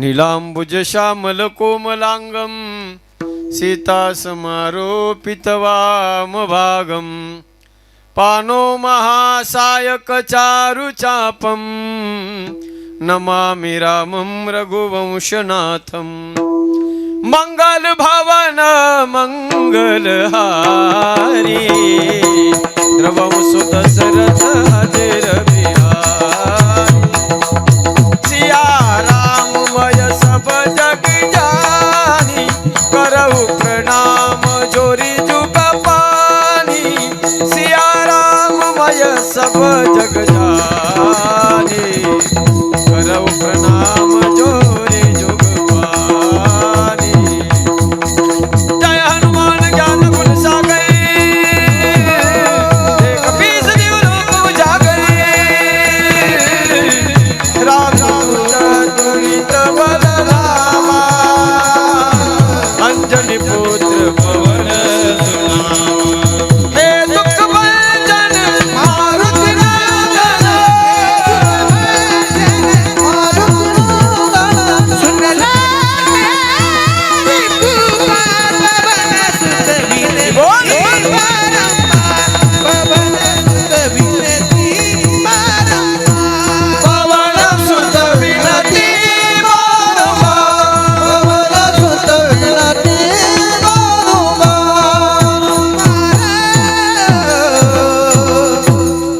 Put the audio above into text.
नीलाम्बुजश्यामलकोमलाङ्गं सीतासमारोपितवामभागं पानो महासायकचारुचापं नमामि रामं रघुवंशनाथम्। मंगल भवन पाय सब जग जा